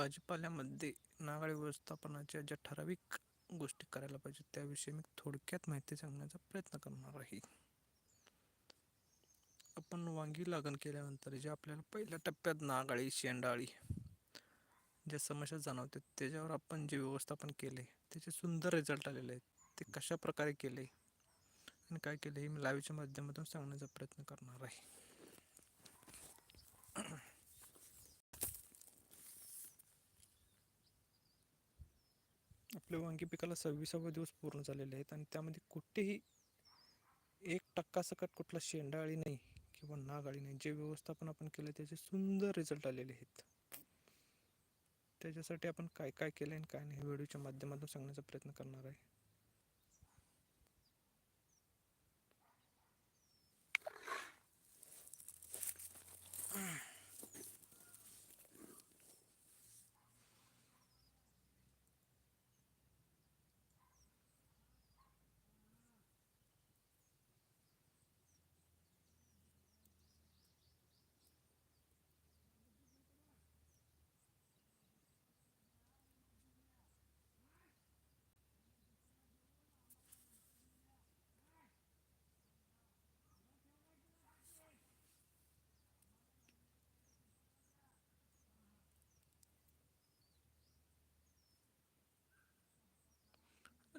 भाजीपाल्यामध्ये नागाळी व्यवस्थापनाच्या ज्या ठराविक गोष्टी करायला पाहिजेत त्याविषयी मी थोडक्यात माहिती सांगण्याचा प्रयत्न करणार आहे. आपण वांगी लागण केल्यानंतर जे आपल्याला पहिल्या टप्प्यात नागाळी शेंडाळी ज्या समस्या जाणवतात त्याच्यावर आपण जे व्यवस्थापन केले त्याचे सुंदर रिझल्ट आलेले आहेत ते कशा प्रकारे केले आणि काय केले हे मी लाईव्हच्या माध्यमातून सांगण्याचा प्रयत्न करणार आहे. आपल्या वांगी पिकाला सव्वीसावा दिवस पूर्ण झालेले आहेत आणि त्यामध्ये कुठेही एक टक्का सकट कुठला शेंडाळी नाही किंवा नागाळी नाही. जे व्यवस्थापन आपण केलं त्याचे सुंदर रिझल्ट आलेले आहेत. त्याच्यासाठी आपण काय काय केलं आणि काय नाही व्हिडिओच्या माध्यमातून सांगण्याचा प्रयत्न करणार आहे.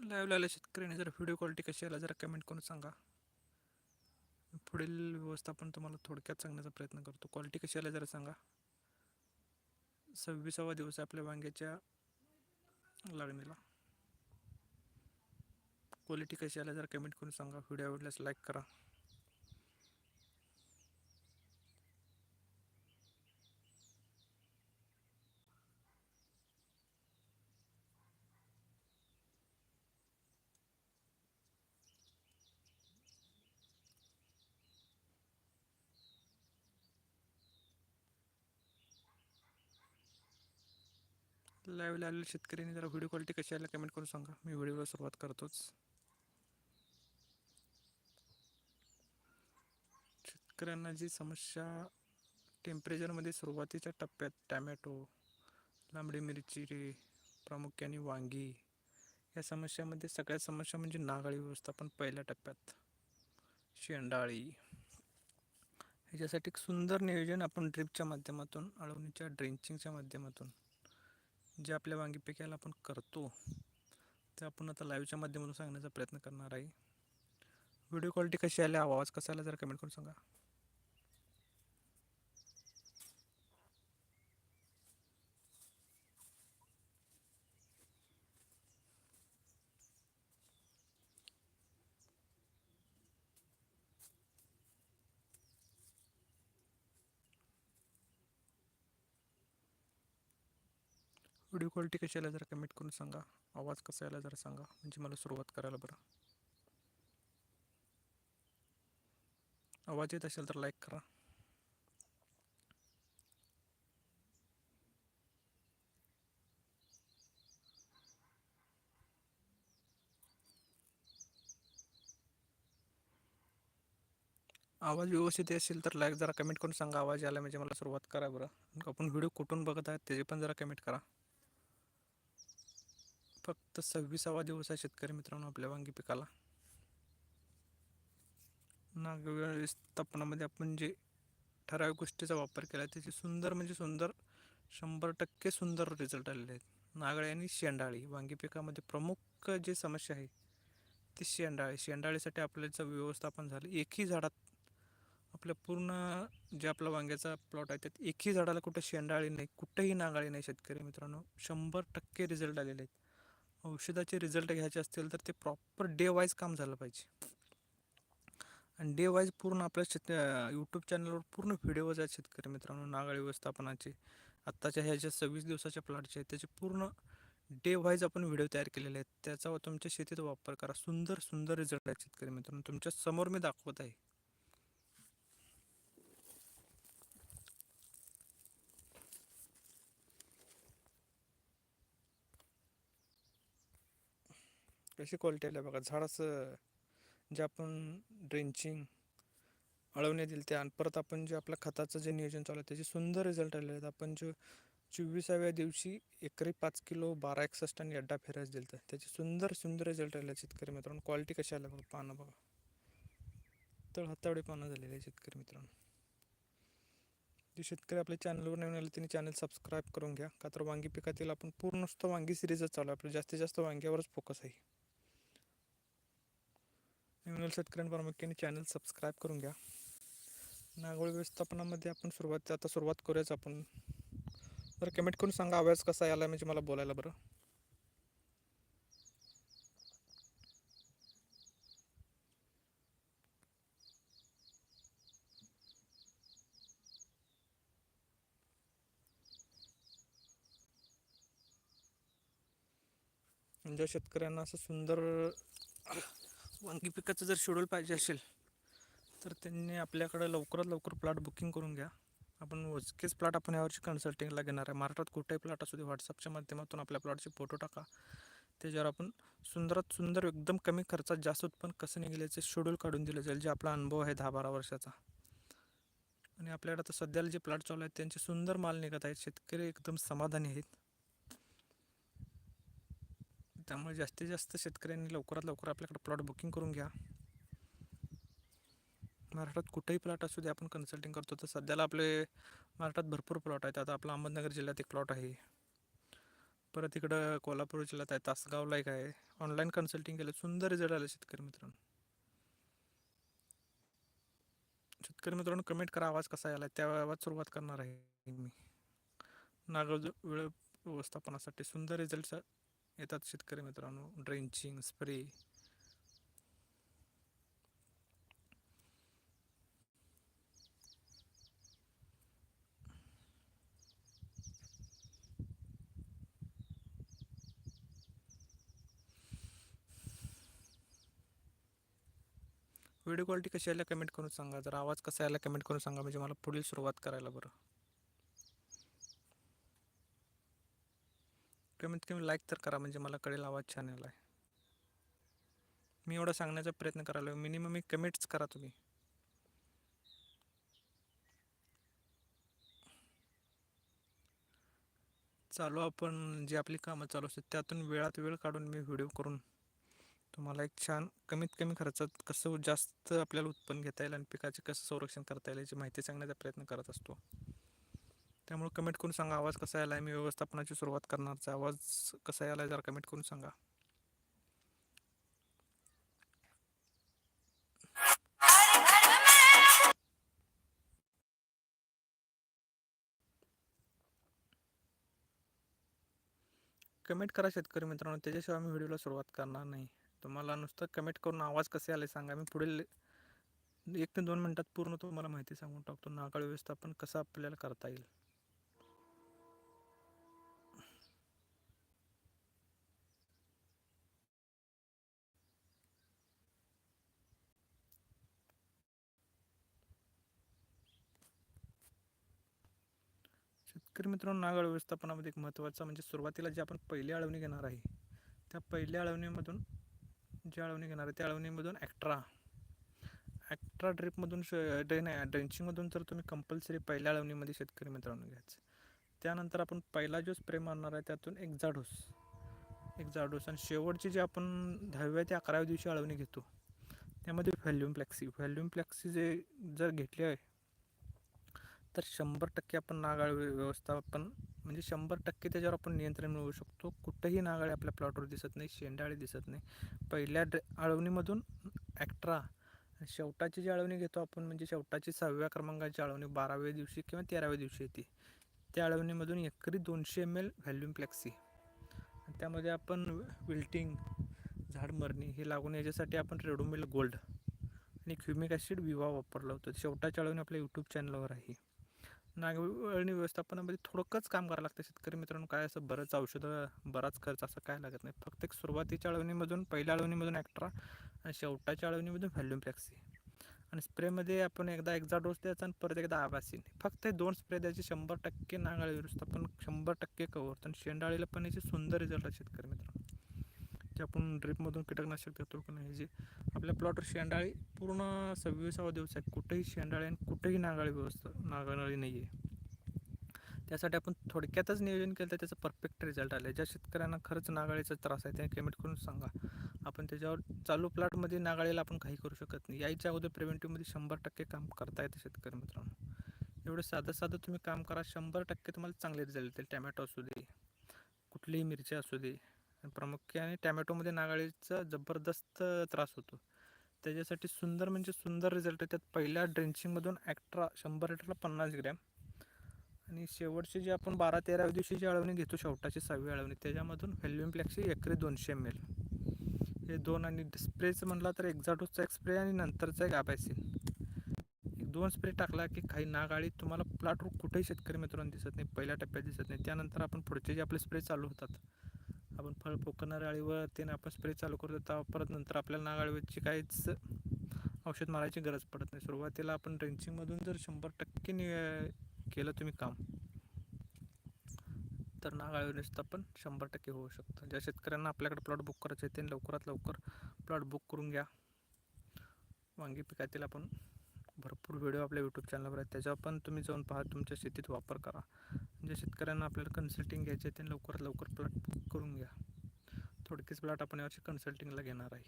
लाईव्ह आल्या शेतकऱ्याने. जर व्हिडिओ क्वालिटी कशी आला जरा कमेंट करून सांगा. पुढील व्यवस्थापन तुम्हाला थोडक्यात सांगण्याचा प्रयत्न करतो. क्वालिटी कशी आल्या जरा सांगा. सव्वीसावा दिवस आपल्या वांग्याच्या लागणीला. क्वालिटी कशी आल्या जरा कमेंट करून सांगा. व्हिडिओ आवडल्यास लाईक करा. लाईव्हला आलेल्या शेतकऱ्यांनी जरा व्हिडिओ क्वालिटी कशी आल्या कमेंट करून सांगा. मी व्हिडिओला सुरुवात करतोच. शेतकऱ्यांना जी समस्या टेम्परेचरमध्ये सुरुवातीच्या टप्प्यात टॅमॅटो लांबडी मिरची रे प्रामुख्याने वांगी या समस्यामध्ये सगळ्यात समस्या म्हणजे नागाळी व्यवस्थापन पहिल्या टप्प्यात. शेंडाळी. ह्याच्यासाठी एक सुंदर नियोजन आपण ड्रिपच्या माध्यमातून अळवणीच्या ड्रेंचिंगच्या माध्यमातून जे आपल्या वांगी पिकायला आपण करतो ते आपण आता लाईव्हच्या माध्यमातून सांगण्याचा प्रयत्न करणार आहे. व्हिडिओ क्वालिटी कशी आली आवाज कसा आला जरा कमेंट करून सांगा. व्हिडिओ क्वालिटी कशी आला जरा कमेंट करून सांगा. आवाज कसा आला जरा सांगा. म्हणजे मला सुरुवात करायला बरं. आवाज येत असेल तर लाईक करा. आवाज व्यवस्थित असेल तर लाईक जरा कमेंट करून सांगा. आवाज आला म्हणजे मला सुरुवात करा बरं. आपण व्हिडिओ कुठून बघत आहात त्याचे पण जरा कमेंट करा. फक्त सव्वीसावा दिवस आहे शेतकरी मित्रांनो आपल्या वांगी पिकाला. नाग स्थापनामध्ये आपण जे ठराविक गोष्टीचा वापर केला त्याचे सुंदर म्हणजे सुंदर शंभर टक्के सुंदर रिझल्ट आलेले आहेत. नागळे आणि शेंडाळी वांगी पिकामध्ये प्रमुख जे समस्या आहे ती शेंडाळी. शेंडाळीसाठी आपल्याचं व्यवस्थापन झालं एकही झाडात आपल्या पूर्ण जे आपला वांग्याचा प्लॉट आहे त्यात एकही झाडाला कुठं शेंडाळी नाही कुठंही नागाळी नाही शेतकरी मित्रांनो. शंभर टक्के रिझल्ट आलेले आहेत. औषधाचे रिझल्ट घ्यायचे असतील तर ते प्रॉपर डे वाईज काम झालं पाहिजे. आणि डे वाईज पूर्ण आपल्या शेत यूट्यूब चॅनलवर पूर्ण व्हिडिओज आहेत शेतकरी मित्रांनो नागाळी व्यवस्थापनाचे. आत्ताच्या ह्या ज्या सव्वीस दिवसाच्या प्लॉटचे आहेत त्याचे पूर्ण डे वाईज आपण व्हिडिओ तयार केलेले आहेत. त्याचा तुमच्या शेतीत वापर करा. सुंदर सुंदर रिझल्ट आहेत शेतकरी मित्रांनो. तुमच्यासमोर मी दाखवत आहे. कशी क्वालिटी आली बघा झाडाचं जे आपण ड्रेंचिंग अळवण्यात येईल त्या आणि परत आपण जे आपल्या खताचं जे नियोजन चालू आहे त्याचे सुंदर रिझल्ट आलेले आहेत. आपण जो चोवीसाव्या दिवशी एकरी पाच किलो बारा एकसष्ट आणि अड्डा फेरायच दिलं त्याचे सुंदर सुंदर रिझल्ट आले शेतकरी मित्रांनो. क्वालिटी कशी आल्या बघा पानं बघा. तळ हातावडे पानं झालेले आहे शेतकरी मित्रांनो. जे शेतकरी आपल्या चॅनलवर नवीन आले त्यांनी चॅनल सबस्क्राईब करून घ्या. का तर वांगी पिकातील आपण पूर्ण नुसतं वांगी सिरीजच चालू आहे. आपलं जास्तीत जास्त वांग्यावरच फोकस आहे. नवीन शेतकऱ्यांनी प्रामुख्याने चॅनल सबस्क्राईब करून घ्या. नागोळ व्यवस्थापनामध्ये आपण सुरुवात आता सुरुवात करूयाच आपण. बरं कमेंट करून सांगा आवाज कसा आला म्हणजे मला बोलायला बरं. ज्या शेतकऱ्यांना असं सुंदर वांगी पिकाचं जर शेड्यूल पाहिजे असेल तर त्यांनी आपल्याकडं लवकरात लवकर प्लॉट बुकिंग करून घ्या. आपण मोजकेच प्लॉट आपण यावरची कन्सल्टिंगला घेणार आहे. महाराष्ट्रात कुठेही प्लॉट असू दे व्हॉट्सअपच्या माध्यमातून आपल्या प्लॉटचे फोटो टाका. त्याच्यावर आपण सुंदरात सुंदर एकदम कमी खर्चात जास्त उत्पन्न कसं निघाल्याचे शेड्यूल काढून दिलं जाईल जे आपला अनुभव आहे दहा बारा वर्षाचा. आणि आपल्याकडे आता सध्याला जे प्लॉट चालू आहेत त्यांचे सुंदर माल निघत आहेत. शेतकरी एकदम समाधानी आहेत. त्यामुळे जास्तीत जास्त शेतकऱ्यांनी लवकरात लवकर आपल्याकडे प्लॉट बुकिंग करून घ्या. महाराष्ट्रात कुठेही प्लॉट असू दे आपण कन्सल्टिंग करतो तर सध्याला आपले महाराष्ट्रात भरपूर प्लॉट आहेत. आता आपला अहमदनगर जिल्ह्यात एक प्लॉट आहे. परत इकडं कोल्हापूर जिल्ह्यात आहे तासगावला एक आहे. ऑनलाईन कन्सल्टिंग केलं सुंदर रिझल्ट आले शेतकरी मित्रांनो. शेतकरी मित्रांनो कमेंट करा आवाज कसा आला त्या आवाज सुरुवात करणार आहे मी. नागल वेळ व्यवस्थापनासाठी सुंदर रिझल्ट येतात शेतकरी मित्रांनो. Drenching spray. व्हिडिओ क्वालिटी कशी आल्या कमेंट करून सांगा. जर आवाज कसा आला कमेंट करून सांगा. म्हणजे मला पुढील सुरुवात करायला बरं. कमीत कमी लाईक तर करा म्हणजे मला कळेल आवाज छान आहे. मी एवढा सांगण्याचा प्रयत्न करायला मिनिमम एक कमेंट्स करा तुम्ही. चालू आपण जे आपली कामं चालू असतात त्यातून वेळात वेळ काढून मी व्हिडिओ करून तुम्हाला एक छान कमीत कमी खर्चात कसं जास्त आपल्याला उत्पन्न घेता येईल आणि पिकाचे कसं संरक्षण करता येईल याची माहिती सांगण्याचा प्रयत्न करत असतो. त्यामुळे कमेंट करून सांगा आवाज कसा यायला आहे मी व्यवस्थापनाची सुरुवात करणारचा आवाज कसा यायला जरा कमेंट करून सांगा. कमेंट करा शेतकरी मित्रांनो त्याच्याशिवाय मी व्हिडिओला सुरुवात करणार नाही. तुम्हाला नुसतं कमेंट करून आवाज कसे आले सांगा. मी पुढील एक ते दोन मिनटात पूर्ण तुम्हाला माहिती सांगून टाकतो. नागाळ व्यवस्थापन कसं आपल्याला करता येईल. शेतकरी मित्रांनो नागाळ व्यवस्थापनामध्ये एक महत्त्वाचा म्हणजे सुरुवातीला जे आपण पहिली अळवणी घेणार आहे त्या पहिल्या अळवणीमधून जी अळवणी घेणार आहे त्या अळवणीमधून ॲक्ट्रा ॲक्ट्रा ड्रिपमधून श ड्रेन ड्रेंचिंगमधून तर तुम्ही कंपल्सरी पहिल्या अळवणीमध्ये शेतकरी मित्रांनो घ्यायचं त्यानंतर आपण पहिला जो स्प्रे मारणार आहे त्यातून एक जाडोस. एक जाडोस आणि शेवटची जी आपण दहाव्या ते अकराव्या दिवशी अळवणी घेतो त्यामध्ये व्हॅल्यूम फ्लॅक्सी व्हॅल्यूम फ्लॅक्सी जे जर घेतली आहे तर शंभर टक्के आपण नागाळ व्यवस्थापन म्हणजे शंभर टक्के त्याच्यावर आपण नियंत्रण मिळवू शकतो. कुठंही नागाळे आपल्या प्लॉटवर दिसत नाही शेंडाळे दिसत नाही. पहिल्या ड्रे आळवणीमधून ॲक्ट्रा शेवटाची जी आळवणी घेतो आपण म्हणजे शेवटाची सहाव्या क्रमांकाची आळवणी बाराव्या दिवशी किंवा तेराव्या दिवशी येते. त्या आळवणीमधून एकरी दोनशे एम एल व्हॅल्यूम फ्लॅक्सी. त्यामध्ये आपण विल्टिंग झाड मरणी हे लागून याच्यासाठी आपण रेडोमिल गोल्ड आणि क्युमिक ॲसिड विवा वापरला होतो. शेवटाच्या आळवणी आपल्या यूट्यूब चॅनलवर आहे. नागवळणी व्यवस्थापनामध्ये थोडंकंच काम करावं लागतं. शेतकरी मित्रांनो काय असं बरंच औषधं बराच खर्च असं काय लागत नाही. फक्त एक सुरुवातीच्या अळवणीमधून पहिल्या अळवणीमधून ॲक्ट्रा आणि शेवटाच्या अळवणीमधून व्हॅल्युम फ्लॅक्सी आणि स्प्रेमध्ये आपण एकदा एक्झा डोस द्यायचा आणि परत एकदा आभासीन. फक्त हे दोन स्प्रे द्यायचे शंभर टक्के नागाळी व्यवस्थापन शंभर टक्के कवर आणि शेंडाळीला पण याचे सुंदर रिझल्ट आहे शेतकरी मित्रांनो. जे आपण ड्रिपमधून कीटकनाशक देतो का नाही जे आपल्या प्लॉटवर शेंडाळी पूर्ण सव्वीसावा दिवस आहे. कुठेही शेंडाळी आणि कुठेही नागाळी व्यवस्था नागाळी नाही आहे त्यासाठी आपण थोडक्यातच नियोजन केलं तर त्याचं परफेक्ट रिझल्ट आला ज्या शेतकऱ्यांना खरंच नागाळीचा त्रास आहे त्या कमेंट करून सांगा. आपण त्याच्यावर चालू प्लॉटमध्ये नागाळीला आपण काही करू शकत नाही. यायच्या अगोदर प्रिव्हेंटिव्हमध्ये शंभर टक्के काम करता येतं शेतकरी मित्रांनो. एवढं साधं साधं तुम्ही काम करा शंभर टक्के तुम्हाला चांगले रिझल्ट येतील. टॅमॅटो असू दे कुठलीही मिरची असू दे प्रामुख्याने टॅमॅटोमध्ये नागाळीचा जबरदस्त त्रास होतो. त्याच्यासाठी सुंदर म्हणजे सुंदर रिझल्ट आहे. त्यात पहिल्या ड्रेंचिंगमधून ॲक्ट्रा शंभर लिटरला पन्नास ग्रॅम. आणि शेवटची जी आपण बारा तेराव्या दिवशी जी अळवणी घेतो शेवटाची सहावी अळवणी त्याच्यामधून व्हॅल्युम प्लॅक्सची एकरी दोनशे एम एल हे दोन आणि स्प्रेचं म्हटला तर एक्झाटोसचा एक स्प्रे आणि नंतरचा एक आबायसिन एक दोन स्प्रे टाकला की काही नागाळी तुम्हाला प्लॉटवर कुठेही शेतकरी मित्रांनो दिसत नाही पहिल्या टप्प्यात दिसत नाही. त्यानंतर आपण पुढचे जे आपले स्प्रे चालू होतात आपण फळ पोकणार अळीवर ते आपण स्प्रे चालू करतो तेव्हा परत नंतर आपल्याला नागाळीवरची काहीच औषध मारायची गरज पडत नाही. सुरुवातीला आपण ड्रेंचिंगमधून जर शंभर टक्के नि केलं तुम्ही काम तर नागाळी आपण शंभर टक्के होऊ शकतं. ज्या शेतकऱ्यांना आपल्याकडे प्लॉट बुक करायचे आहे ते लवकरात लवकर प्लॉट बुक करून घ्या. वांगी पिकातील आपण भरपूर व्हिडिओ आपल्या यूट्यूब चॅनलवर आहेत. त्याच्यावर पण तुम्ही जाऊन पहा. तुमच्या शेतीत वापर करा. ज्या शेतकऱ्यांना आपल्याला कन्सल्टिंग घ्यायचे आहे ते लवकरात लवकर प्लॉट बुक करून घ्या. थोडकीच प्लॉट आपण यावर्षी कन्सल्टिंगला घेणार आहे.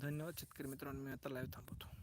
धन्यवाद शेतकरी मित्रांनो. मी आता लाईव्ह थांबवतो.